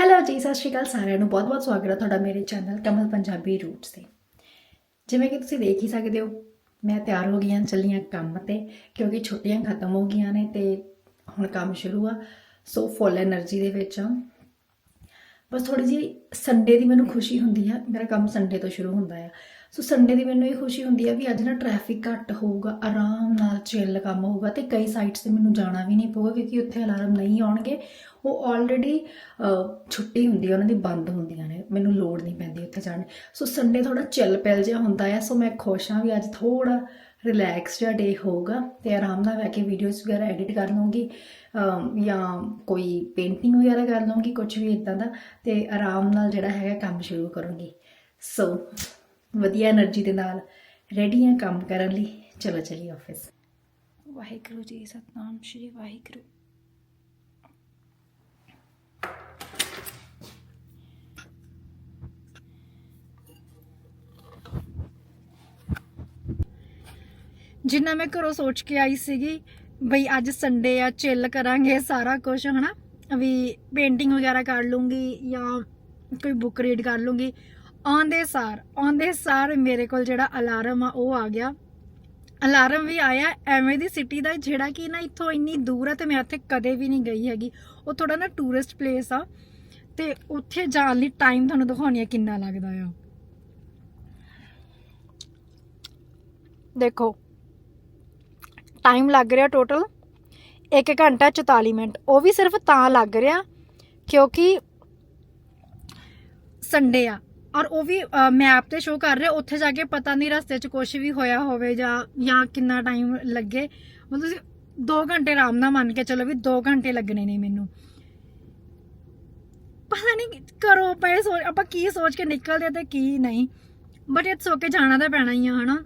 Hello ਜੀ, ਸਤਿ ਸ਼੍ਰੀ ਅਕਾਲ ਸਾਰਿਆਂ ਨੂੰ। ਬਹੁਤ-ਬਹੁਤ ਸਵਾਗਤ ਹੈ ਤੁਹਾਡਾ ਮੇਰੇ ਚੈਨਲ ਕਮਲ ਪੰਜਾਬੀ ਰੂਟਸ ਤੇ। ਜਿਵੇਂ ਕਿ ਤੁਸੀਂ ਦੇਖ ਹੀ ਸਕਦੇ ਹੋ, ਮੈਂ ਤਿਆਰ ਹੋ ਗਈ ਹਾਂ ਚੱਲੀਆਂ ਕੰਮ ਤੇ, ਕਿਉਂਕਿ ਛੁੱਟੀਆਂ ਖਤਮ ਹੋ ਗਈਆਂ ਨੇ ਤੇ ਹੁਣ ਕੰਮ ਸ਼ੁਰੂ ਆ। ਸੋ ਫੁੱਲ એનર્ਜੀ ਦੇ ਵਿੱਚ ਆ ਬਸ ਥੋੜੀ ਜੀ ਸੰਡੇ ਦੀ ਮੈਨੂੰ ਖੁਸ਼ੀ ਹੁੰਦੀ ਆ। ਮੇਰਾ ਕੰਮ ਸੰਡੇ ਤੋਂ ਸ਼ੁਰੂ ਹੁੰਦਾ ਆ। ਸੋ ਸੰਡੇ ਦੀ ਮੈਨੂੰ ਇਹ ਖੁਸ਼ੀ ਹੁੰਦੀ ਆ ਵੀ ਅੱਜ ਨਾ ਟ੍ਰੈਫਿਕ ਘੱਟ ਹੋਊਗਾ, ਆਰਾਮ ਨਾਲ ਚਿੱਲ ਕੰਮ ਹੋਊਗਾ ਤੇ ਕਈ ਸਾਈਟਸ ਤੇ ਮੈਨੂੰ ਜਾਣਾ ਵੀ ਨਹੀਂ ਪਊਗਾ ਕਿਉਂਕਿ ਉੱਥੇ ਅਲਾਰਮ ਨਹੀਂ ਆਉਣਗੇ। ਉਹ ਆਲਰੇਡੀ ਛੁੱਟੀ ਹੁੰਦੀ ਆ, ਉਹਨਾਂ ਦੀ ਬੰਦ ਹੁੰਦੀਆਂ ਨੇ। ਮੈਨੂੰ ਲੋੜ ਨਹੀਂ ਪੈਂਦੀ ਉੱਥੇ ਜਾਣ ਦੀ। ਸੋ ਸੰਡੇ ਥੋੜਾ ਚਿੱਲ ਪਿਲ ਜਿਹਾ ਹੁੰਦਾ ਆ। ਸੋ ਮੈਂ ਖੁਸ਼ ਹਾਂ ਵੀ ਅੱਜ ਥੋੜਾ ਰਿਲੈਕਸ ਜਿਹਾ ਡੇ ਹੋਊਗਾ ਤੇ ਆਰਾਮ ਨਾਲ ਬਹਿ ਕੇ ਵੀਡੀਓਜ਼ ਵਗੈਰਾ ਐਡਿਟ ਕਰ ਲਵਾਂਗੀ ਜਾਂ ਕੋਈ ਪੇਂਟਿੰਗ ਵਗੈਰਾ ਕਰ ਲਵਾਂਗੀ ਕੁਝ ਵੀ ਇਦਾਂ ਦਾ ਤੇ ਆਰਾਮ ਨਾਲ ਜਿਹੜਾ ਹੈਗਾ ਕੰਮ ਸ਼ੁਰੂ ਕਰੂੰਗੀ। ਸੋ ਵਧੀਆ એનર્ਜੀ ਦੇ ਨਾਲ ਰੈਡੀ ਆ ਕੰਮ ਕਰਨ ਲਈ। ਚਲੋ ਚਲੀਏ ਆਫਿਸ ਵਾਹਿਗੁਰੂ ਜੀ ਸਤਨਾਮ, ਸ਼੍ਰੀ ਵਾਹਿਗੁਰੂ। ਜਿੰਨਾ ਮੈਂ ਘਰੋਂ ਸੋਚ ਕੇ ਆਈ ਸੀਗੀ, ਬਈ ਅੱਜ ਸੰਡੇ ਆ ਚਿੱਲ ਕਰਾਂਗੇ ਸਾਰਾ ਕੁਝ ਹਨਾ? ਵੀ ਪੇਂਟਿੰਗ ਵਗੈਰਾ ਕਰ ਲੂੰਗੀ ਜਾਂ ਕੋਈ ਬੁੱਕ ਰੀਡ ਕਰ ਲੂੰਗੀ। ਆਉਂਦੇ ਸਾਰ ਆਉਂਦੇ ਸਾਰ ਮੇਰੇ ਕੋਲ ਜਿਹੜਾ ਅਲਾਰਮ ਆ, ਉਹ ਆ ਗਿਆ। ਅਲਾਰਮ ਵੀ ਆਇਆ, ਐਵੇਂ ਦੀ ਸਿਟੀ ਦਾ, ਜਿਹੜਾ ਕਿ ਨਾ ਇੱਥੋਂ ਇੰਨੀ ਦੂਰ ਆ ਤੇ ਮੈਂ ਉੱਥੇ ਕਦੇ ਵੀ ਨਹੀਂ ਗਈ ਹੈਗੀ। ਉਹ ਥੋੜਾ ਨਾ ਟੂਰਿਸਟ ਪਲੇਸ ਆ, ਤੇ ਉੱਥੇ ਜਾਣ ਲਈ ਟਾਈਮ ਤੁਹਾਨੂੰ ਦਿਖਾਉਣੀ ਆ ਕਿੰਨਾ ਲੱਗਦਾ ਆ। ਦੇਖੋ ਟਾਈਮ ਲੱਗ ਰਿਹਾ ਟੋਟਲ 1 ਘੰਟਾ 44 ਮਿੰਟ। ਉਹ ਵੀ ਸਿਰਫ ਤਾਂ ਲੱਗ ਰਿਹਾ, ਕਿਉਂਕਿ ਸੰਡੇ ਆ। ਔਰ ਉਹ ਵੀ ਮੈਪ ਤੇ ਸ਼ੋ ਕਰ ਰਿਹਾ ਉੱਥੇ ਜਾ ਕੇ ਪਤਾ ਨਹੀਂ ਰਸਤੇ 'ਚ ਕੁਝ ਵੀ ਹੋਇਆ ਹੋਵੇ ਜਾਂ ਜਾਂ ਕਿੰਨਾ ਟਾਈਮ ਲੱਗੇ। ਮਤਲਬ ਤੁਸੀਂ 2 ਘੰਟੇ ਆਰਾਮ ਨਾਲ ਮੰਨ ਕੇ ਚਲੋ ਵੀ 2 ਘੰਟੇ ਲੱਗਣੇ ਨੇ ਮੈਨੂੰ। ਪਤਾ ਨਹੀਂ ਕਰੋ ਪਏ ਸੋਚ, ਆਪਾਂ ਕੀ ਸੋਚ ਕੇ ਨਿਕਲਦੇ ਤੇ ਕੀ ਨਹੀਂ। ਬਟ ਇਟਸ ਓਕੇ ਜਾਣਾ ਤਾਂ ਪੈਣਾ ਹੀ ਆ, ਹਨਾ।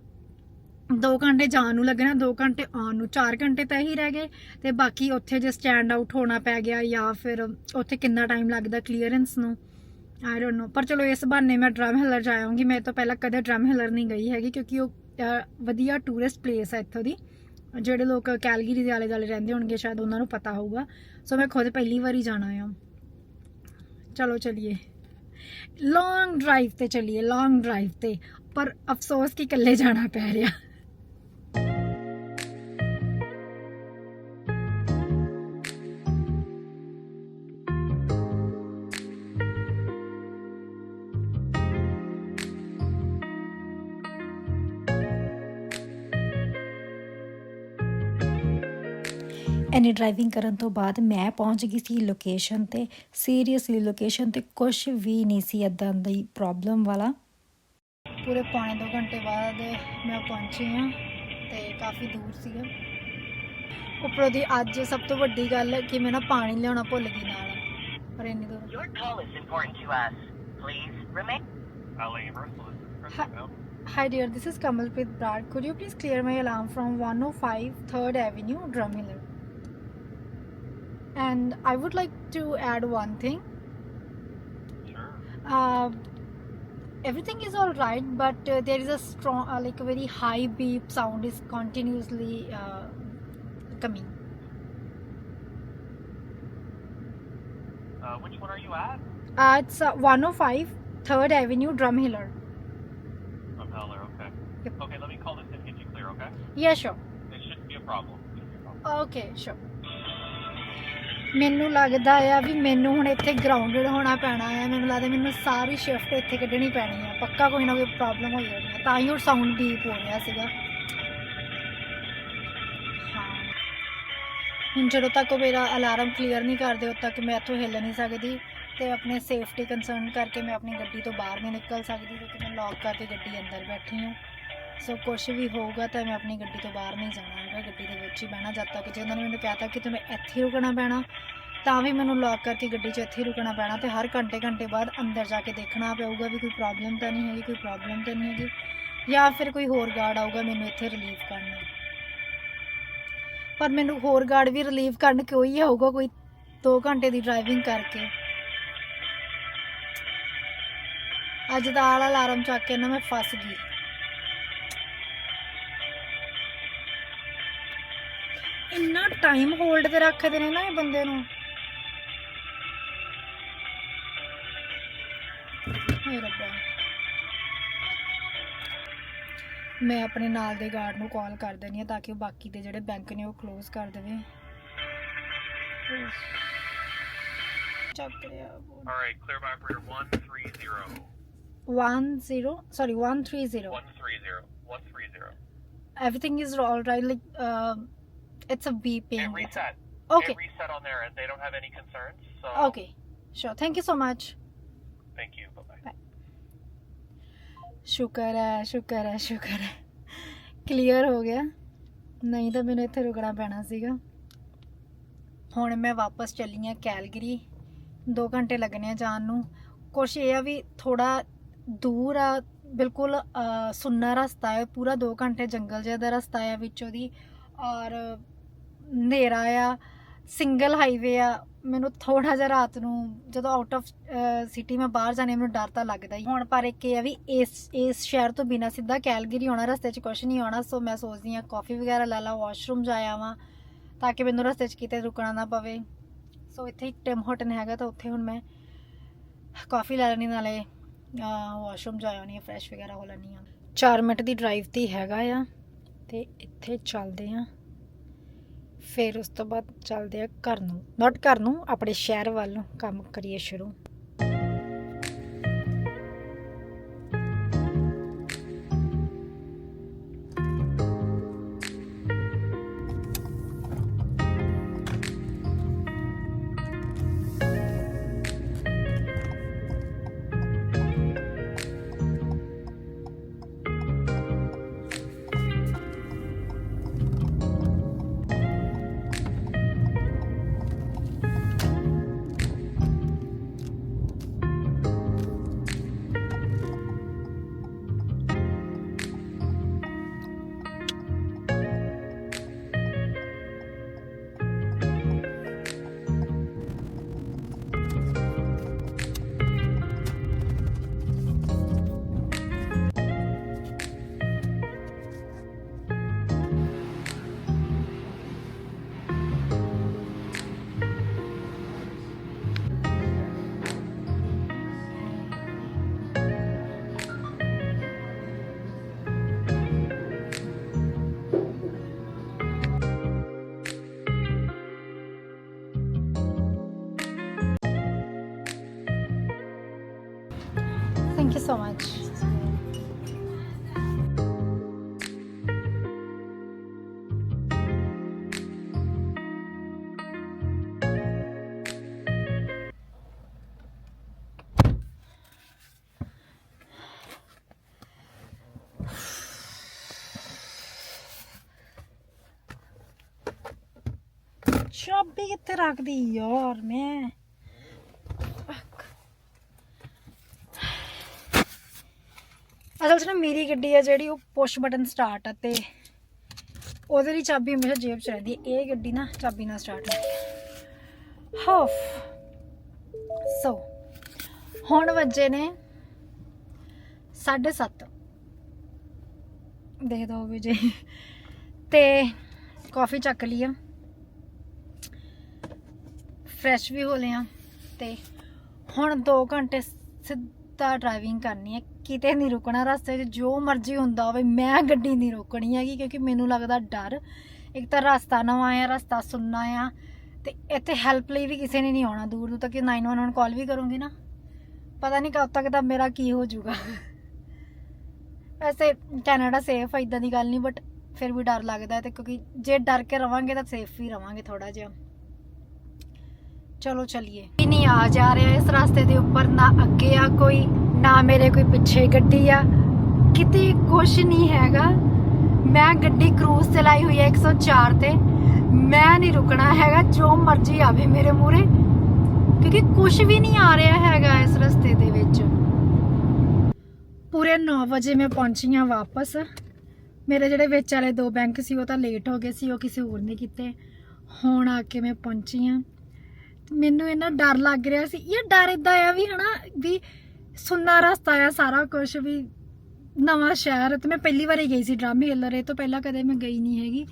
2 ਘੰਟੇ ਜਾਣ ਨੂੰ ਲੱਗਣਾ 2 ਘੰਟੇ ਆਉਣ ਨੂੰ 4 ਘੰਟੇ ਤਾਂ ਹੀ ਰਹਿ ਗਏ। ਤੇ ਬਾਕੀ ਉੱਥੇ ਜੇ ਸਟੈਂਡ ਆਊਟ ਹੋਣਾ ਪੈ ਗਿਆ ਜਾਂ ਫਿਰ ਉੱਥੇ ਕਿੰਨਾ ਟਾਈਮ ਲੱਗਦਾ ਕਲੀਅਰੈਂਸ ਨੂੰ। ਆਈ ਡੋਨਟ ਨੋ ਪਰ ਚਲੋ ਇਸ ਬਹਾਨੇ ਮੈਂ ਡਰਮ ਹਿਲਰ ਜਾਵਾਂਗੀ ਮੈਂ ਤਾਂ ਪਹਿਲਾਂ ਕਦੇ ਡਰਮ ਹਿਲਰ ਨਹੀਂ ਗਈ ਹੈਗੀ ਕਿਉਂਕਿ ਉਹ ਵਧੀਆ ਟੂਰਿਸਟ ਪਲੇਸ ਹੈ ਇੱਥੋਂ ਦੀ। ਜਿਹੜੇ ਲੋਕ ਕੈਲਗਰੀ ਦੇ ਆਲੇ ਦੁਆਲੇ ਰਹਿੰਦੇ ਹੋਣਗੇ, ਸ਼ਾਇਦ ਉਹਨਾਂ ਨੂੰ ਪਤਾ ਹੋਊਗਾ। ਸੋ ਮੈਂ ਖੁਦ ਪਹਿਲੀ ਵਾਰੀ ਜਾਣਾ ਆ। ਚਲੋ ਚਲਿਏ। ਲੌਂਗ ਡਰਾਈਵ ਤੇ ਚਲਿਏ ਲੌਂਗ ਡਰਾਈਵ ਤੇ। ਪਰ ਅਫਸੋਸ ਕਿ ਇਕੱਲੇ ਜਾਣਾ ਪੈ ਰਿਹਾ। ਐਨੀ ਡਰਾਈਵਿੰਗ ਕਰਨ ਤੋਂ ਬਾਅਦ ਮੈਂ ਪਹੁੰਚ ਗਈ ਸੀ ਲੋਕੇਸ਼ਨ ਤੇ ਸੀਰੀਅਸਲੀ ਲੋਕੇਸ਼ਨ ਤੇ ਕੁਝ ਵੀ ਨਹੀਂ ਸੀ ਇਦਾਂ ਦੀ ਪ੍ਰੋਬਲਮ ਵਾਲਾ ਪੂਰੇ ਪੌਣੇ 2 ਘੰਟੇ ਬਾਅਦ ਮੈਂ ਪਹੁੰਚੀ ਹਾਂ ਤੇ ਕਾਫੀ ਦੂਰ ਸੀਗਾ ਉੱਪਰੋਂ ਦੀ ਅੱਜ ਸਭ ਤੋਂ ਵੱਡੀ ਗੱਲ ਕਿ ਮੈਂ ਨਾ ਪਾਣੀ ਲਿਆਉਣਾ ਭੁੱਲ ਗਈ ਨਾਲ ਪਰ ਇੰਨੀ ਦੂਰ Your call is important to us. Please remain. LA Universal is Hi. Dear, this is Kamalpreet Brad. Could you please clear my alarm from 105 3rd Avenue, Drumheller? And I would like to add one thing. Sure. Uh, everything is all right, but uh, there is a strong, uh, like a very high beep sound is continuously uh, coming. Uh, which one are you at? Uh, it's uh, 105 3rd Avenue, Drumheller. Drumheller, okay. Yep. Okay, let me call this and get you clear, okay? Yeah, sure. It shouldn't be a problem. Be a problem. Okay, sure. ਮੈਨੂੰ ਲੱਗਦਾ ਆ ਵੀ ਮੈਨੂੰ ਹੁਣ ਇੱਥੇ grounded ਹੋਣਾ ਪੈਣਾ ਆ। ਮੈਨੂੰ ਲੱਗਦਾ ਮੈਨੂੰ ਸਾਰੀ ਸ਼ਿਫਟ ਇੱਥੇ ਕੱਢਣੀ ਪੈਣੀ ਆ। ਪੱਕਾ ਕੋਈ ਨਾ ਕੋਈ ਪ੍ਰੋਬਲਮ ਹੋਈ ਹੋਣੀ ਆ। ਤਾਂ ਹੀ ਉਹ ਸਾਊਂਡ ਡੀਪ ਹੋ ਰਿਹਾ ਸੀਗਾ। ਹਾਂ। ਹੁਣ ਜਦੋਂ ਤੱਕ ਉਹ ਮੇਰਾ ਅਲਾਰਮ ਕਲੀਅਰ ਨਹੀਂ ਕਰਦੇ, ਉਦੋਂ ਤੱਕ ਮੈਂ ਇੱਥੋਂ ਹਿੱਲ ਨਹੀਂ ਸਕਦੀ ਤੇ ਆਪਣੇ ਸੇਫਟੀ ਕੰਸਰਨ ਕਰਕੇ ਮੈਂ ਆਪਣੀ ਗੱਡੀ ਤੋਂ ਬਾਹਰ ਨਹੀਂ ਨਿਕਲ ਸਕਦੀ, ਕਿਉਂਕਿ ਮੈਂ ਲੌਕ ਕਰਕੇ ਗੱਡੀ ਅੰਦਰ ਬੈਠੀ ਹਾਂ। ਸੋ ਕੁਝ ਵੀ ਹੋਊਗਾ ਤਾਂ ਮੈਂ ਆਪਣੀ ਗੱਡੀ ਤੋਂ ਬਾਹਰ ਨਹੀਂ ਜਾਣਾ ਹੈਗਾ, ਗੱਡੀ ਦੇ ਵਿੱਚ ਹੀ ਬਹਿਣਾ, ਜਦ ਤੱਕ ਜੇ ਉਹਨਾਂ ਨੇ ਮੈਨੂੰ ਕਿਹਾ ਤਾਂ ਕਿ ਤੁਹਾਨੂੰ ਇੱਥੇ ਹੀ ਰੁਕਣਾ ਪੈਣਾ, ਤਾਂ ਵੀ ਮੈਨੂੰ ਲੌਕ ਕਰਕੇ ਗੱਡੀ 'ਚ ਇੱਥੇ ਹੀ ਰੁਕਣਾ ਪੈਣਾ ਤੇ ਹਰ ਘੰਟੇ ਘੰਟੇ ਬਾਅਦ ਅੰਦਰ ਜਾ ਕੇ ਦੇਖਣਾ ਪਊਗਾ ਵੀ ਕੋਈ ਪ੍ਰੋਬਲਮ ਤਾਂ ਨਹੀਂ ਹੈਗੀ, ਕੋਈ ਪ੍ਰੋਬਲਮ ਤਾਂ ਨਹੀਂ ਹੈਗੀ ਜਾਂ ਫਿਰ ਕੋਈ ਹੋਰ ਗਾਰਡ ਆਊਗਾ ਮੈਨੂੰ ਇੱਥੇ ਰਿਲੀਫ ਕਰਨ ਪਰ ਮੈਨੂੰ ਹੋਰ ਗਾਰਡ ਵੀ ਰਿਲੀਫ ਕਰਨ ਕੋਈ ਹੀ ਆਊਗਾ ਕੋਈ 2 ਘੰਟੇ ਦੀ ਡਰਾਈਵਿੰਗ ਕਰਕੇ। ਅੱਜ ਦਾ ਆਲਾ ਅਲਾਰਮ ਚੱਕ ਕੇ ਨਾ ਮੈਂ ਫਸ ਗਈ। ਇੰਨਾ ਟਾਈਮ ਹੋਲਡ ਤੇ ਰੱਖਦੇ ਨੇ ਨਾ ਇਹ ਬੰਦੇ ਨੂੰ ਹੇ ਰੱਬਾ ਮੈਂ ਆਪਣੇ ਨਾਲ ਦੇ ਗਾਰਡ ਨੂੰ ਕਾਲ ਕਰ ਦੇਣੀ ਹੈ ਤਾਂ ਕਿ ਉਹ ਬਾਕੀ ਦੇ ਜਿਹੜੇ ਬੈਂਕ ਨੇ ਉਹ ਕਲੋਜ਼ ਕਰ ਦੇਵੇ ਚੱਕ ਰਿਹਾ All right, clear by operator 130. 10 sorry 130 130. 130. everything is all right like uh, it's a beeping It reset. okay It reset on there and they don't have any concerns. So okay sure thank you so much thank you. Bye bye. ਸ਼ੁਕਰ ਹੈ ਸ਼ੁਕਰ ਹੈ ਸ਼ੁਕਰ ਹੈ clear ਹੋ ਗਿਆ ਨਹੀਂ ਤਾਂ ਮੈਨੂੰ ਇੱਥੇ ਰੁਕਣਾ ਪੈਣਾ ਸੀਗਾ ਹੁਣ ਮੈਂ ਵਾਪਸ ਚੱਲੀ ਆ ਕੈਲਗਰੀ 2 ਘੰਟੇ ਲੱਗਣੇ ਆ ਜਾਣ ਨੂੰ ਕੁਛ ਇਹ ਆ ਵੀ ਥੋੜਾ ਦੂਰ ਆ ਬਿਲਕੁਲ ਸੁੰਨਾ ਰਸਤਾ ਹੈ ਪੂਰਾ 2 ਘੰਟੇ ਜੰਗਲ ਜਿਹਾ ਦਾ ਰਸਤਾ ਆ ਵਿੱਚੋਂ ਦੀ ਔਰ ਹਨੇਰਾ ਆ ਸਿੰਗਲ ਹਾਈਵੇ ਆ, ਮੈਨੂੰ ਥੋੜਾ ਜਿਹਾ ਰਾਤ ਨੂੰ ਜਦੋਂ ਆਊਟ ਆਫ ਸਿਟੀ ਮੈਂ ਬਾਹਰ ਜਾਣੇ ਮੈਨੂੰ ਡਰ ਤਾਂ ਲੱਗਦਾ ਹੀ। ਹੁਣ ਪਰ ਇੱਕ ਇਹ ਆ ਵੀ ਇਸ ਇਸ ਸ਼ਹਿਰ ਤੋਂ ਬਿਨਾ ਸਿੱਧਾ ਕੈਲਗਰੀ ਆਉਣਾ, ਰਸਤੇ 'ਚ ਕੁਝ ਨਹੀਂ ਆਉਣਾ, ਸੋ ਮੈਂ ਸੋਚਦੀ ਆ ਕਾਫੀ ਵਗੈਰਾ ਲੈ ਲਾ ਵਾਸ਼ਰੂਮ ਜਾ ਵਾਂ ਤਾਂ ਕਿ ਮੈਨੂੰ ਰਸਤੇ 'ਚ ਕਿਤੇ ਰੁਕਣਾ ਨਾ ਪਵੇ। ਸੋ ਇੱਥੇ ਇੱਕ ਟਿਮ ਹੋਟਨ ਹੈਗਾ, ਤਾਂ ਉੱਥੇ ਹੁਣ ਮੈਂ ਕਾਫੀ ਲੈ ਲੈਣੀ ਨਾਲੇ ਵਾਸ਼ਰੂਮ ਜਾਇਆ ਆਉਣੀ ਫਰੈਸ਼ ਵਗੈਰਾ ਹੋ ਲੈਣੀ ਆ 4 ਮਿੰਟ ਦੀ ਡਰਾਈਵ ਤੇ ਹੈਗਾ ਆ, ਤੇ ਇੱਥੇ ਚੱਲਦੇ ਆ ਫਿਰ ਉਸ ਤੋਂ ਬਾਅਦ ਚੱਲਦੇ ਆ ਘਰ ਨੂੰ ਨੋਟ ਘਰ ਨੂੰ, ਆਪਣੇ ਸ਼ਹਿਰ ਵੱਲ ਨੂੰ ਕੰਮ ਕਰੀਏ ਸ਼ੁਰੂ। so much. Şu an bitti rakdi me. 'ਚ ਨਾ ਮੇਰੀ ਗੱਡੀ ਆ ਜਿਹੜੀ ਉਹ ਪੁਸ਼ ਬਟਨ ਸਟਾਰਟ ਆ ਤੇ ਉਹਦੇ ਲਈ ਚਾਬੀ ਹਮੇਸ਼ਾ ਜੇਬ 'ਚ ਰਹਿੰਦੀ ਹੈ ਇਹ ਗੱਡੀ ਨਾ ਚਾਬੀ ਨਾਲ ਸਟਾਰਟ ਹੁੰਦੀ ਹੈ ਹਾਫ। ਸੋ, ਹੁਣ ਵੱਜੇ ਨੇ 7:30 ਦੇ ਦੋ ਵੀ ਜੇ। ਤੇ ਕਾਫੀ ਚੱਕ ਲਈ ਆ। ਫਰੈਸ਼ ਵੀ ਹੋ ਲਿਆ ਤੇ ਹੁਣ 2 ਘੰਟੇ ਸਿੱਧਾ ਡਰਾਈਵਿੰਗ ਕਰਨੀ ਹੈ ਕਿਤੇ ਨਹੀਂ ਰੁਕਣਾ ਰਸਤੇ 'ਚ, ਜੋ ਮਰਜ਼ੀ ਹੁੰਦਾ ਹੋਵੇ, ਮੈਂ ਗੱਡੀ ਨਹੀਂ ਰੋਕਣੀ ਹੈਗੀ ਕਿਉਂਕਿ ਮੈਨੂੰ ਲੱਗਦਾ ਡਰ। ਇੱਕ ਤਾਂ ਰਸਤਾ ਨਵਾਂ ਆ, ਰਸਤਾ ਸੁੰਨਾ ਆ ਤੇ ਇੱਥੇ ਹੈਲਪ ਲਈ ਵੀ ਕਿਸੇ ਨੇ ਨਹੀਂ ਆਉਣਾ ਦੂਰ ਦੂਰ ਤੱਕ। 911 ਕਾਲ ਵੀ ਕਰੂੰਗੀ ਨਾ। ਪਤਾ ਨਹੀਂ ਕਦ ਤੱਕ ਦਾ ਮੇਰਾ ਕੀ ਹੋ ਜਾਊਗਾ। ਵੈਸੇ ਕੈਨੇਡਾ ਸੇਫ ਹੈ ਇਦਾਂ ਦੀ ਗੱਲ ਨਹੀਂ ਬਟ ਫਿਰ ਵੀ ਡਰ ਲੱਗਦਾ ਹੈ ਤੇ ਕਿਉਂਕਿ ਜੇ ਡਰ ਕੇ ਰਵਾਂਗੇ ਤਾਂ ਸੇਫ ਹੀ ਰਵਾਂਗੇ ਥੋੜਾ ਜਿਹਾ। ਚਲੋ ਚਲਿਏ। ਨਹੀਂ ਆ ਜਾ ਰਿਹਾ ਇਸ ਰਸਤੇ ਦੇ ਉੱਪਰ, ਨਾ ਅੱਗੇ ਆ ਕੋਈ। ਨਾ ਮੇਰੇ ਕੋਈ ਪਿੱਛੇ ਗੱਡੀ ਆ। ਕਿਤੇ ਕੁਛ ਨਹੀਂ ਹੈਗਾ। ਮੈਂ ਗੱਡੀ ਕਰੂਜ਼ ਤੇ ਲਾਈ ਹੋਈ ਹੈ 104 ਤੇ। ਮੈਂ ਨਹੀਂ ਰੁਕਣਾ ਹੈਗਾ, ਜੋ ਮਰਜ਼ੀ ਆਵੇ ਮੇਰੇ ਮੂਰੇ ਕਿਉਂਕਿ ਕੁਛ ਵੀ ਨਹੀਂ ਆ ਰਿਹਾ ਹੈਗਾ ਇਸ ਰਸਤੇ ਦੇ ਵਿੱਚ। ਪੂਰੇ 9 ਵਜੇ ਮੈਂ ਪਹੁੰਚੀ ਹਾਂ ਵਾਪਸ। ਮੇਰੇ ਜਿਹੜੇ ਵਿੱਚ ਵਾਲੇ ਦੋ ਬੈਂਕ ਸੀ, ਉਹ ਤਾਂ ਲੇਟ ਹੋ ਗਏ ਸੀ, ਉਹ ਕਿਸੇ ਹੋਰ ਨੇ ਕੀਤੇ। ਹੁਣ ਆ ਕੇ ਮੈਂ ਪਹੁੰਚੀ ਆ। ਮੈਨੂੰ ਇਹਨਾਂ ਡਰ ਲੱਗ ਰਿਹਾ ਸੀ। ਇਹ ਡਰ ਇਦਾਂ ਆ ਵੀ ਹਨਾ, ਵੀ ਸੁੰਨਾ ਰਸਤਾ ਆ ਸਾਰਾ ਕੁਝ ਵੀ, ਨਵਾਂ ਸ਼ਹਿਰ, ਤੇ ਮੈਂ ਪਹਿਲੀ ਵਾਰ ਗਈ ਸੀ ਡਰਾਮੇ ਹਿੱਲਰ ਇਹ ਤੋਂ ਪਹਿਲਾਂ ਕਦੇ ਮੈਂ ਗਈ ਨਹੀਂ ਹੈਗੀ।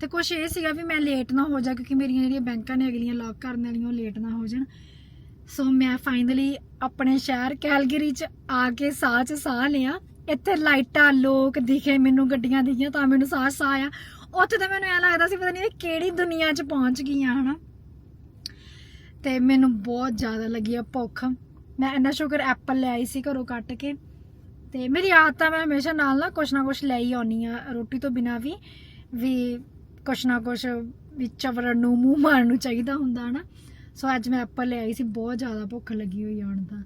ਤੇ ਕੁਝ ਇਹ ਸੀਗਾ ਵੀ ਮੈਂ ਲੇਟ ਨਾ ਹੋ ਜਾ, ਕਿਉਂਕਿ ਮੇਰੀਆਂ ਜਿਹੜੀਆਂ ਬੈਂਕਾਂ ਨੇ ਅਗਲੀਆਂ ਲੌਕ ਕਰਨ ਵਾਲੀਆਂ, ਉਹ ਲੇਟ ਨਾ ਹੋ ਜਾਣ। ਸੋ ਮੈਂ ਫਾਈਨਲੀ ਆਪਣੇ ਸ਼ਹਿਰ ਕੈਲਗਰੀ ਚ ਆ ਕੇ ਸਾਹ ਚ ਸਾਹ ਲਿਆ। ਇੱਥੇ ਲਾਈਟਾਂ, ਲੋਕ ਦਿਖੇ ਮੈਨੂੰ, ਗੱਡੀਆਂ ਦਿਖੀਆਂ ਤਾਂ ਮੈਨੂੰ ਸਾਹ ਸਾਹ ਆਇਆ। ਉੱਥੇ ਤਾਂ ਮੈਨੂੰ ਐ ਲੱਗਦਾ ਸੀ ਪਤਾ ਨਹੀਂ ਕਿਹੜੀ ਦੁਨੀਆ ਚ ਪਹੁੰਚ ਗਈਆਂ, ਹਨਾ? ਤੇ ਮੈਨੂੰ ਬਹੁਤ ਜ਼ਿਆਦਾ ਲੱਗੀ ਆ ਭੁੱਖ। ਮੈਂ ਇੰਨਾ ਸ਼ੁਕਰ ਐਪਲ ਲੈ ਆਈ ਸੀ ਘਰੋਂ ਕੱਟ ਕੇ। ਤੇ ਮੇਰੀ ਆਦਤ ਆ ਮੈਂ ਹਮੇਸ਼ਾ ਨਾਲ ਨਾ ਕੁਛ ਨਾ ਕੁਛ ਲੈ ਹੀ ਆਉਣੀ ਆ ਰੋਟੀ ਤੋਂ ਬਿਨਾ ਵੀ ਵੀ ਕੁਛ ਨਾ ਕੁਛ ਵਿੱਚ ਵੜਨ ਨੂੰ, ਮੂੰਹ ਮਾਰਨ ਨੂੰ ਚਾਹੀਦਾ ਹੁੰਦਾ ਹਨਾ। ਸੋ ਅੱਜ ਮੈਂ ਐਪਲ ਲੈ ਆਈ ਸੀ, ਬਹੁਤ ਜ਼ਿਆਦਾ ਭੁੱਖ ਲੱਗੀ ਹੋਈ ਆਉਣ ਦਾ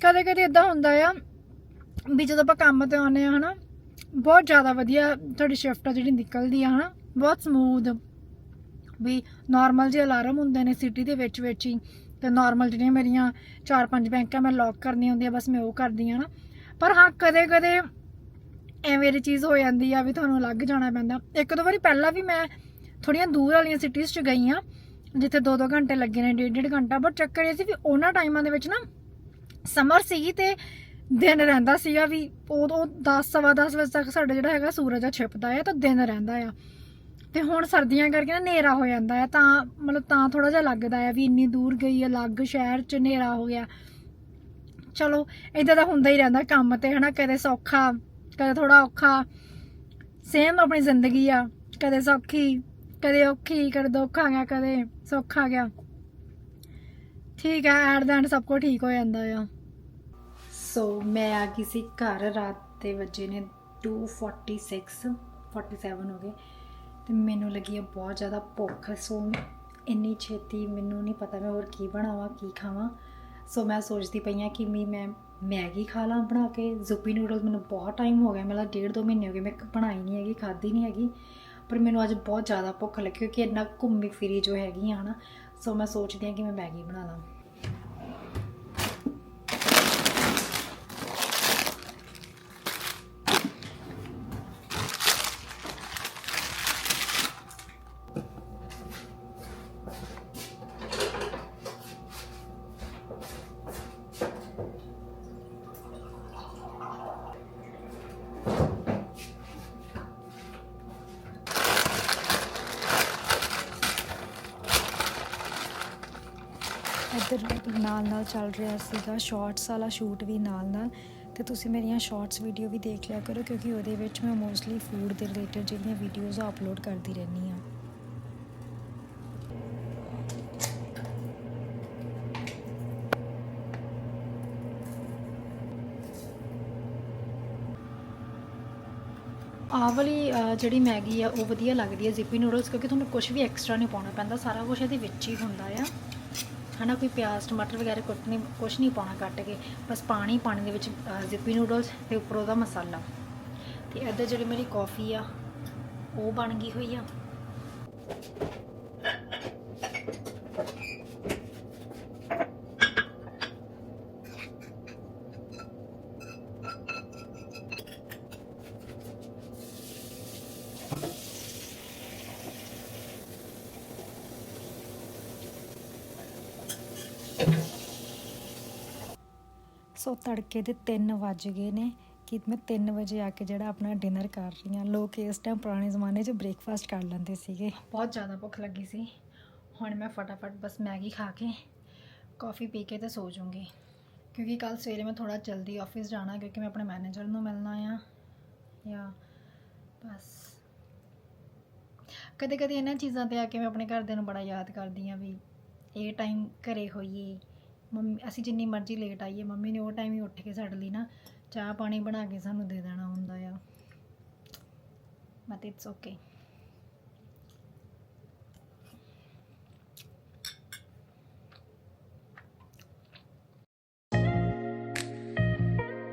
ਕਦੇ ਕਦੇ ਇਦਾਂ ਹੁੰਦਾ ਆ ਵੀ ਜਦੋਂ ਆਪਾਂ ਕੰਮ ਤੇ ਆਉਂਦੇ ਆ ਹਨਾ, ਬਹੁਤ ਜ਼ਿਆਦਾ ਵਧੀਆ ਤੁਹਾਡੀ ਸ਼ਿਫਟ ਆ ਜਿਹੜੀ ਨਿਕਲਦੀ ਆ ਹਨਾ। ਬਹੁਤ ਸਮੂਥ ਵੀ ਨਾਰਮਲ ਜਿਹੇ ਅਲਾਰਮ ਹੁੰਦੇ ਨੇ ਸਿਟੀ ਦੇ ਵਿੱਚ ਵਿੱਚ ਹੀ, ਤੇ ਨਾਰਮਲ ਜਿਹੜੀਆਂ ਮੇਰੀਆਂ ਚਾਰ ਪੰਜ ਬੈਂਕਾਂ ਮੈਂ ਲੌਕ ਕਰਨੀਆਂ ਹੁੰਦੀਆਂ, ਬਸ ਮੈਂ ਉਹ ਕਰਦੀ ਆ ਨਾ। ਪਰ ਹਾਂ, ਕਦੇ ਕਦੇ ਐਵੇਂ ਦੀ ਚੀਜ਼ ਹੋ ਜਾਂਦੀ ਆ ਵੀ ਤੁਹਾਨੂੰ ਅਲੱਗ ਜਾਣਾ ਪੈਂਦਾ। ਇੱਕ ਦੋ ਵਾਰੀ ਪਹਿਲਾਂ ਵੀ ਮੈਂ ਥੋੜੀਆਂ ਦੂਰ ਵਾਲੀਆਂ ਸਿਟੀਜ਼ 'ਚ ਗਈ ਆ ਜਿੱਥੇ 2-2 ਘੰਟੇ ਲੱਗੇ ਨੇ ਡੇਢ ਡੇਢ ਘੰਟਾ। ਬਟ ਚੱਕਰ ਇਹ ਸੀ ਵੀ ਉਹਨਾਂ ਟਾਈਮਾਂ ਦੇ ਵਿੱਚ ਨਾ ਸਮਰ ਸੀਗੀ ਤੇ ਦਿਨ ਰਹਿੰਦਾ ਸੀਗਾ ਵੀ ਉਦੋਂ 10 ਸਵਾ 10 ਵਜੇ ਤੱਕ ਸਾਡਾ ਜਿਹੜਾ ਹੈਗਾ ਸੂਰਜ ਆ ਛਿਪਦਾ ਆ, ਤਾਂ ਦਿਨ ਰਹਿੰਦਾ ਆ। ਤੇ ਹੁਣ ਸਰਦੀਆਂ ਕਰਕੇ ਨਾ ਹਨੇਰਾ ਹੋ ਜਾਂਦਾ ਆ, ਤਾਂ ਮਤਲਬ ਤਾਂ ਥੋੜਾ ਜਿਹਾ ਲੱਗਦਾ ਆ ਵੀ ਇੰਨੀ ਦੂਰ ਗਈ ਅਲੱਗ ਸ਼ਹਿਰ ਚ ਹਨੇਰਾ ਹੋ ਗਿਆ। ਚਲੋ, ਇਦਾਂ ਦਾ ਹੁੰਦਾ ਹੀ ਰਹਿੰਦਾ ਕੰਮ ਤੇ, ਹਨਾ? ਕਦੇ ਸੌਖਾ, ਕਦੇ ਥੋੜਾ ਔਖਾ। ਸੇਮ ਆਪਣੀ ਜ਼ਿੰਦਗੀ ਆ, ਕਦੇ ਸੌਖੀ, ਕਦੇ ਔਖੀ, ਕਦੇ ਦੁੱਖ ਆ ਗਿਆ, ਕਦੇ ਸੁੱਖ ਆ ਗਿਆ। ਠੀਕ ਆ ਐਟ ਦਾ ਐਂਡ ਸਭ ਕੁਝ ਠੀਕ ਹੋ ਜਾਂਦਾ ਆ। ਸੋ ਮੈਂ ਆ ਗਈ ਸੀ ਘਰ ਰਾਤ ਦੇ ਵਜੇ ਨੇ 246 47 ਹੋ ਗਏ। ਤੇ ਮੈਨੂੰ ਲੱਗੀ ਆ ਬਹੁਤ ਜ਼ਿਆਦਾ ਭੁੱਖ, ਸੋ ਇੰਨੀ ਛੇਤੀ ਮੈਨੂੰ ਨਹੀਂ ਪਤਾ ਮੈਂ ਹੋਰ ਕੀ ਬਣਾਵਾਂ, ਕੀ ਖਾਵਾਂ। ਸੋ ਮੈਂ ਸੋਚਦੀ ਪਈ ਆ ਕਿ ਵੀ ਮੈਂ ਮੈਗੀ ਖਾ ਲਾਂ ਬਣਾ ਕੇ। ਜ਼ੁਪੀ ਨੂਡਲਸ ਮੈਨੂੰ ਬਹੁਤ ਟਾਈਮ ਹੋ ਗਿਆ ਮਤਲਬ ਡੇਢ ਦੋ ਮਹੀਨੇ ਹੋ ਗਏ ਮੈਂ ਬਣਾਈ ਨਹੀਂ ਹੈਗੀ, ਖਾਧੀ ਨਹੀਂ ਹੈਗੀ। ਪਰ ਮੈਨੂੰ ਅੱਜ ਬਹੁਤ ਜ਼ਿਆਦਾ ਭੁੱਖ ਲੱਗੀ ਕਿਉਂਕਿ ਇੰਨਾ ਘੁੰਮੀ ਫਿਰੀ ਜੋ ਹੈਗੀ ਆ, ਹਨਾ। ਸੋ ਮੈਂ ਸੋਚਦੀ ਆ ਕਿ ਮੈਂ ਮੈਗੀ ਬਣਾ ਲਾਂ। ਇੱਧਰ ਨਾਲ ਨਾਲ ਚੱਲ ਰਿਹਾ ਸੀਗਾ। ਸ਼ਾਰਟਸ ਵਾਲਾ ਸ਼ੂਟ ਵੀ ਨਾਲ ਨਾਲ। ਤੇ ਤੁਸੀਂ ਮੇਰੀਆਂ ਸ਼ਾਰਟਸ ਵੀਡੀਓ ਵੀ ਦੇਖ ਲਿਆ ਕਰੋ, ਕਿਉਂਕਿ ਉਹਦੇ ਵਿੱਚ ਮੈਂ ਮੋਸਟਲੀ ਫੂਡ ਦੇ ਰਿਲੇਟਡ ਜਿਹੜੀਆਂ ਵੀਡੀਓਜ਼ ਆ ਅਪਲੋਡ ਕਰਦੀ ਰਹਿੰਦੀ ਆ ਆਹ ਵਾਲੀ ਜਿਹੜੀ ਮੈਗੀ ਆ, ਉਹ ਵਧੀਆ ਲੱਗਦੀ ਹੈ ਜ਼ਿਪੀ ਨੂਡਲਸ ਕਿਉਂਕਿ ਤੁਹਾਨੂੰ ਕੁਝ ਵੀ ਐਕਸਟਰਾ ਨਹੀਂ ਪਾਉਣਾ ਪੈਂਦਾ। ਸਾਰਾ ਕੁਝ ਇਹਦੇ ਵਿੱਚ ਹੀ ਹੁੰਦਾ ਆ। ਹਨਾ, ਕੋਈ ਪਿਆਜ਼, ਟਮਾਟਰ ਵਗੈਰਾ ਕੁੱਟ ਨਹੀਂ ਕੁਝ ਨਹੀਂ ਪਾਉਣਾ ਕੱਟ ਕੇ, ਬਸ ਪਾਣੀ ਪਾਣੀ ਦੇ ਵਿੱਚ ਜ਼ਿਪੀ ਨੂਡਲਸ ਤੇ ਉੱਪਰੋਂ ਦਾ ਮਸਾਲਾ। ਤੇ ਇੱਧਰ ਜਿਹੜੀ ਮੇਰੀ ਕਾਫੀ ਆ, ਉਹ ਬਣ ਗਈ ਹੋਈ ਆ। ਸੋ ਤੜਕੇ ਦੇ 3 ਵੱਜ ਗਏ ਨੇ ਕਿ ਮੈਂ 3 ਵਜੇ ਆ ਕੇ ਜਿਹੜਾ ਆਪਣਾ ਡਿਨਰ ਕਰ ਰਹੀ ਹਾਂ। ਲੋਕ ਇਸ ਟਾਈਮ ਪੁਰਾਣੇ ਜ਼ਮਾਨੇ 'ਚ ਬ੍ਰੇਕਫਾਸਟ ਕਰ ਲੈਂਦੇ ਸੀਗੇ। ਬਹੁਤ ਜ਼ਿਆਦਾ ਭੁੱਖ ਲੱਗੀ ਸੀ। ਹੁਣ ਮੈਂ ਫਟਾਫਟ ਬਸ ਮੈਗੀ ਖਾ ਕੇ ਕਾਫੀ ਪੀ ਕੇ ਤੇ ਸੋ ਜਾਊਂਗੀ। ਕਿਉਂਕਿ ਕੱਲ ਸਵੇਰੇ ਮੈਂ ਥੋੜਾ ਜਲਦੀ ਆਫਿਸ ਜਾਣਾ ਕਿਉਂਕਿ ਮੈਂ ਆਪਣੇ ਮੈਨੇਜਰ ਨੂੰ ਮਿਲਣਾ ਆ। ਜਾਂ ਬਸ। ਕਦੇ ਕਦੇ ਇਹਨਾਂ ਚੀਜ਼ਾਂ ਤੇ ਆ ਕੇ ਮੈਂ ਆਪਣੇ ਘਰਦਿਆਂ ਨੂੰ ਬੜਾ ਯਾਦ ਕਰਦੀ ਆ ਵੀ ਇਹ ਟਾਈਮ ਘਰੇ ਹੋਈਏ। ਮੰਮੀ, ਅਸੀਂ ਜਿੰਨੀ ਮਰਜ਼ੀ ਲੇਟ ਆਈਏ, ਮੰਮੀ ਨੇ ਉਹ ਟਾਈਮ ਹੀ ਉੱਠ ਕੇ ਸਾਡੇ ਲਈ ਨਾ। ਚਾਹ ਪਾਣੀ ਬਣਾ ਕੇ ਸਾਨੂੰ ਦੇ ਦੇਣਾ ਹੁੰਦਾ ਆ। But it's okay